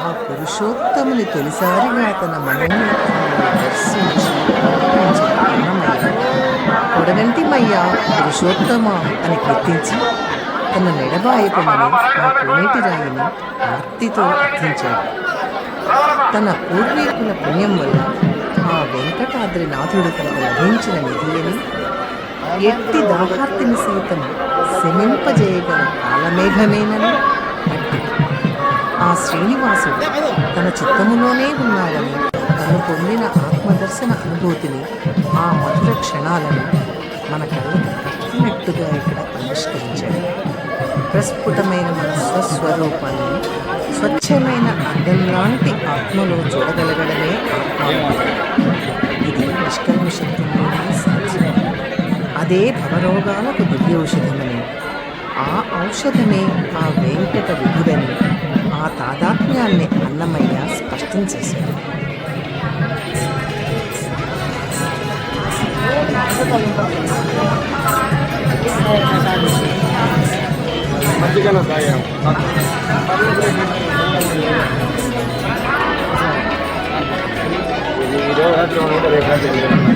ఆ పురుషోత్తముని తొలిసారిగా తన మనోనేత్రంలో దర్శించి కొడగంటిమయ్య పురుషోత్తమ అని గుర్తించి తన నెడబాయకమని ఆ కోనేటి రాయిని భక్తితో అర్థించాడు తన పూర్వీకుల పుణ్యం వల్ల ఆ వెంకటాద్రి నాథుడు తనకు లభించిన నిధి అని ఎట్టి దాహార్తిని సైతం శమింపజేయగల కాలమేఘమేనని ఆ శ్రీనివాసుడు తన చిత్తములోనే ఉన్నాడని తను పొందిన ఆత్మదర్శన అనుభూతిని ఆ మధుర క్షణాలను మన కళ్ళకు కట్టినట్టుగా ఇక్కడ ఆవిష్కరించాడు. ప్రస్ఫుటమైన మన స్వస్వరూపాన్ని స్వచ్ఛమైన అద్దం లాంటి ఆత్మలో చూడగలగడమే ఆత్మానుభూతి ఇది నిష్కల్మషత్వంలోనే సాధ్యం. అదే భవరోగాలకు దివ్య ఔషధమని ఆ ఔషధమే ఆ వెంకట విధుడని ఆ అన్నమయ్య స్పష్టం చేశారు మధ్యకాలం రాత్రి